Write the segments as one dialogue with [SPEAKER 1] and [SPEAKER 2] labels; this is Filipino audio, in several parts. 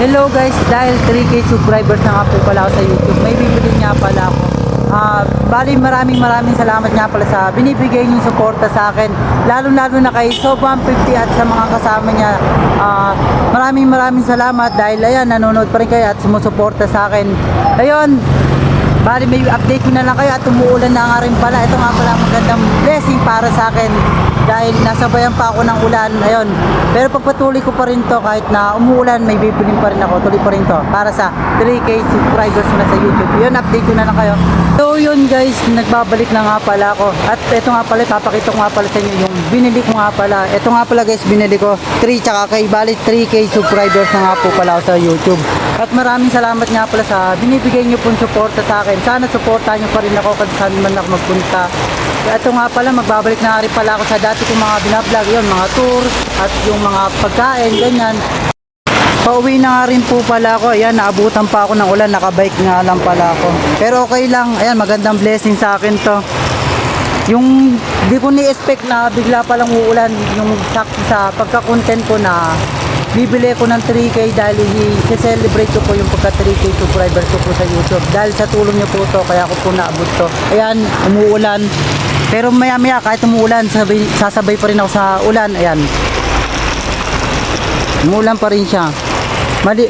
[SPEAKER 1] Hello guys, dahil 3k subscribers na nga po pala ako sa YouTube, may bibili nga pala ako. Ah, bali maraming maraming salamat nga pala sa binibigay niyong suporta sa akin. Lalo lalo na kay Sob 150 at sa mga kasama niya. Ah, maraming maraming salamat dahil ayan nanonood pa rin kayo at sumusuporta sa akin. Ayun, Bali may update ko na lang kayo at umuulan na nga rin pala. Ito nga pala magandang blessing para sa akin dahil nasabayan pa ako ng ulan. Ayun. Pero pagpatuloy ko pa rin to kahit na umuulan may bibilin pa rin ako. Tuloy pa rin to para sa 3k subscribers na sa YouTube. Yun, update ko na lang kayo. So yun guys, nagbabalik na nga pala ako. At ito nga pala, papakita ko nga pala sa inyo yung binili ko nga pala. Ito nga pala guys, binili ko 3 tsaka kay bali 3k subscribers na nga po pala ako sa YouTube. At maraming salamat nga pala sa binibigay niyo pong suporta sa akin. Sana suportahan niyo pa rin ako kung saan man ako magpunta. Ito nga pala, magbabalik na rin pala ako sa dati kong mga binablog. Yun, mga tour at yung mga pagkain, ganyan. Pauwi na nga rin po pala ako. Ayan, naabutan pa ako ng ulan. Nakabike nga lang pala ako. Pero okay lang. Ayan, magandang blessing sa akin to. Yung di ko ni-expect na bigla palang uulan yung sakto sa pagka-content ko na bibili ko ng 3K dahil i-celebrate ko po yung pagka 3K subscribers ko po sa YouTube. Dahil sa tulong niyo po to, kaya ako po naabot to. Ayan, umuulan. Pero maya maya kahit umuulan, sabay, sasabay pa rin ako sa ulan. Ayan, Umulan pa rin siya. Mali,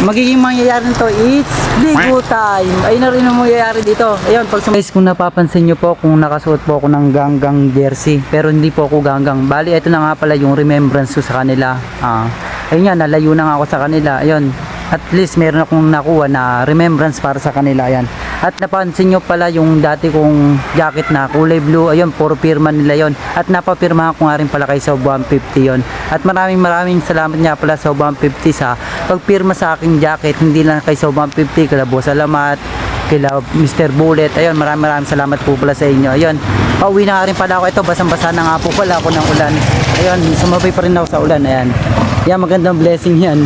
[SPEAKER 1] magiging mangyayari nito, it's ligo time. Ayun na rin ang mangyayari dito. Ayun, pag guys, kung napapansin nyo po, kung nakasuot po ako ng ganggang jersey, pero hindi po ako ganggang. Bali, ito na nga pala yung remembrance ko sa kanila. Ah, ayun nga, nalayo na ako sa kanila. Ayun, at least meron akong nakuha na remembrance para sa kanila. Ayan. At napansin nyo pala yung dati kong jacket na kulay blue. Ayun, puro pirma nila yon At napapirmahan ko nga rin pala kay Sob 150 yon At maraming maraming salamat nga pala sa 150 sa pagpirma sa aking jacket. Hindi lang kay Sob 150, kala Boss Alamat, kila Mr. Bullet. Ayun, maraming maraming salamat po pala sa inyo. Ayun, pauwi na rin pala ako. Ito, basang-basa na nga po pala ako ng ulan. Ayun, sumabay pa rin ako sa ulan. Ayan. Yan, magandang blessing yan.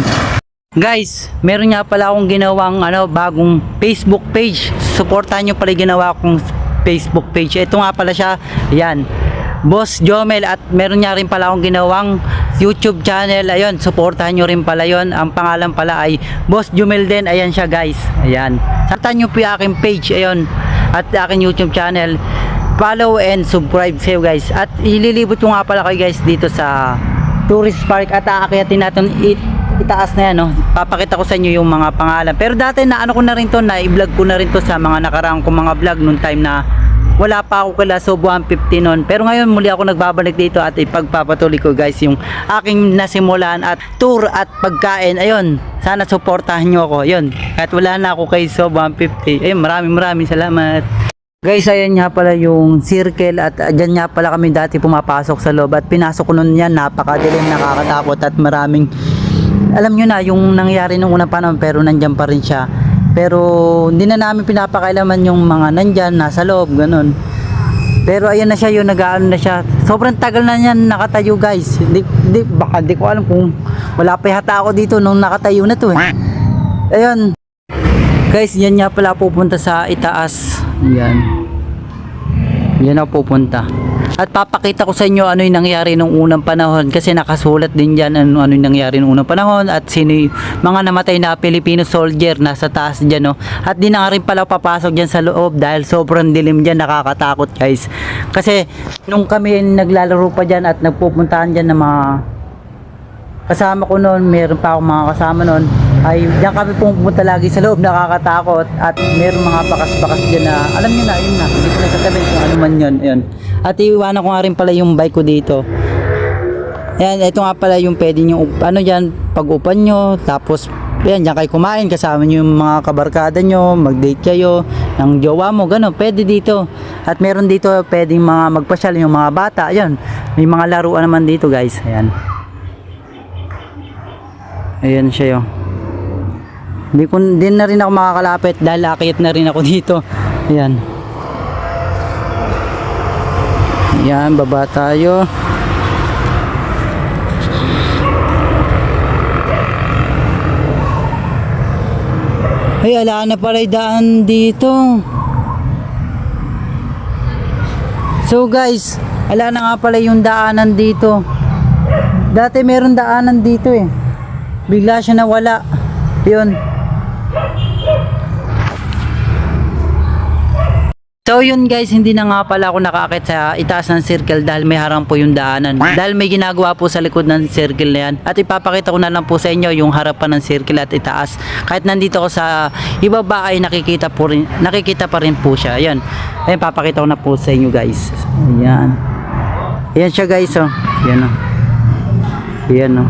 [SPEAKER 1] Guys, meron nga pala akong ginawang ano, bagong Facebook page. Suportahan nyo pala ginawa kong Facebook page. Ito nga pala siya. Yan. Boss Jomel at meron nga rin pala akong ginawang YouTube channel. Ayun, suportahan nyo rin pala yon. Ang pangalan pala ay Boss Jomel din. Ayan siya guys. Ayan. Saktan nyo po yung aking page. Ayun. At aking YouTube channel. Follow and subscribe sa'yo guys. At ililibot ko nga pala kayo guys dito sa tourist park at aakyatin natin it, itaas na yan no papakita ko sa inyo yung mga pangalan pero dati na ano ko na rin to na i-vlog ko na rin to sa mga nakarang kong mga vlog nung time na wala pa ako kala so 150 noon pero ngayon muli ako nagbabalik dito at ipagpapatuloy ko guys yung aking nasimulan at tour at pagkain. Ayun sana suportahan nyo ako. Yun kahit wala na ako kay so 150 ayun maraming maraming salamat. Guys, ayan nga pala yung circle at dyan nga pala kami dati pumapasok sa loob. At pinasok ko nun yan, napakadilim, nakakatakot at maraming alam nyo na yung nangyari nung unang panahon pero nandyan pa rin siya pero hindi na namin pinapakailaman yung mga nandyan, nasa loob, ganun pero ayan na siya yung nag-ano na siya sobrang tagal na yan nakatayo guys di, di, baka di ko alam kung wala pa yata ako dito nung nakatayo na to eh ayun Guys, yan nga pala pupunta sa itaas. Yan. Yan ako pupunta. At papakita ko sa inyo ano yung nangyari nung unang panahon kasi nakasulat din dyan ano, ano yung nangyari nung unang panahon at sino yung mga namatay na Filipino soldier nasa taas dyan no. At di na rin pala papasok dyan sa loob dahil sobrang dilim dyan nakakatakot guys. Kasi nung kami naglalaro pa dyan at nagpupuntahan dyan ng mga kasama ko noon, meron pa akong mga kasama noon, ay diyan kami pumunta lagi sa loob, nakakatakot at meron mga bakas-bakas dyan na, alam niyo na, yun na, hindi ko na sasabihin kung ano man yun, yun. At iiwanan ko nga rin pala yung bike ko dito. Ayan, ito nga pala yung pwede nyo, ano dyan, pag-upan nyo, tapos, yan, dyan kayo kumain, kasama nyo yung mga kabarkada nyo, mag-date kayo, ng jowa mo, gano'n, pwede dito. At meron dito, pwedeng mga magpasyal yung mga bata, ayan, may mga laruan naman dito guys, ayan. Ayan siya yun. Hindi ko din na rin ako makakalapit dahil akit na rin ako dito. Ayan. Ayan, baba tayo. Ay, ala na pala daan dito. So guys, ala na nga pala yung daanan dito. Dati meron daanan dito eh. Bigla siya nawala. Yun. So yun guys, hindi na nga pala ako nakakit sa itaas ng circle dahil may harang po yung daanan. Dahil may ginagawa po sa likod ng circle na yan. At ipapakita ko na lang po sa inyo yung harapan ng circle at itaas. Kahit nandito ko sa ibaba ay nakikita, po rin, nakikita pa rin po siya. Ayan. Ayan, papakita ko na po sa inyo guys. Ayan. Ayan siya guys oh. Ayan oh. Ayan oh.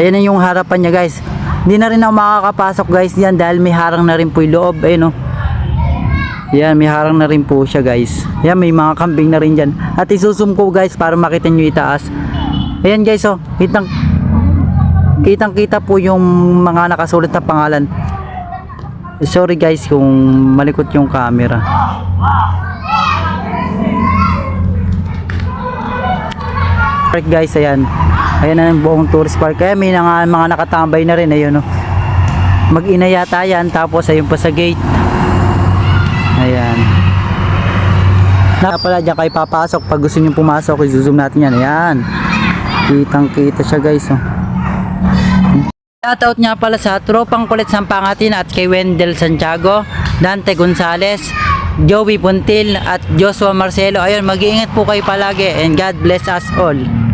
[SPEAKER 1] Ayan na yung harapan niya guys. Hindi na rin ako makakapasok guys yan dahil may harang na rin po yung loob. Ayan oh. Yan, may harang na rin po siya guys. Yan, may mga kambing na rin dyan. At isusum ko guys para makita nyo itaas. Ayan guys oh, kitang kitang kita po yung mga nakasulat na pangalan. Sorry guys kung malikot yung camera. Park guys, ayan. Ayan na yung buong tourist park. Kaya may mga, mga nakatambay na rin, ayun oh. Mag-ina yata tapos ayun pa sa gate. Ayan. Na pala dyan kayo papasok. Pag gusto nyo pumasok, i-zoom natin yan. Ayan. Kitang kita siya guys. Oh. Shoutout nga pala sa tropang kulit Sampangatin at kay Wendell Santiago, Dante Gonzales, Joey Puntil at Joshua Marcelo. Ayun, mag-iingat po kayo palagi and God bless us all.